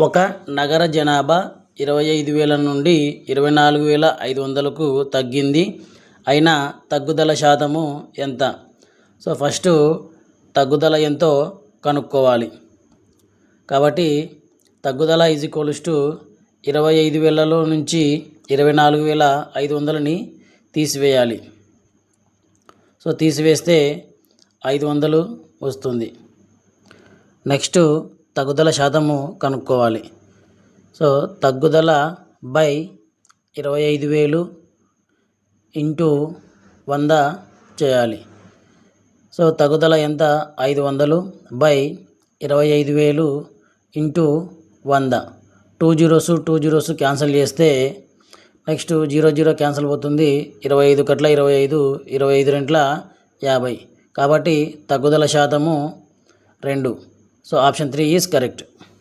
ఒక నగర జనాభా ఇరవై ఐదు వేల నుండి ఇరవై నాలుగు వేల ఐదు వందలకు తగ్గింది. అయినా తగ్గుదల శాతము ఎంత? సో ఫస్ట్ తగ్గుదల ఎంతో కనుక్కోవాలి. కాబట్టి తగ్గుదల ఈజ్ ఈక్వల్స్ టు ఇరవై ఐదు వేలలో నుంచి ఇరవై నాలుగు వేల ఐదు వందలని తీసివేయాలి. సో తీసివేస్తే ఐదు వందలు వస్తుంది. నెక్స్ట్ తగ్గుదల శాతము కనుక్కోవాలి. సో తగ్గుదల బై ఇరవై ఐదు వేలు ఇంటూ వంద చేయాలి. సో తగ్గుదల ఎంత? ఐదు వందలు బై ఇరవై ఐదు వేలు ఇంటూ వంద. Two zeros two zeros cancel చేస్తే నెక్స్ట్ జీరో జీరో క్యాన్సిల్ పోతుంది ఇరవై ఐదు కట్ల ఇరవై ఐదు ఇరవై ఐదు రెంట్ల యాభై. కాబట్టి తగ్గుదల శాతము రెండు. So option 3 is correct.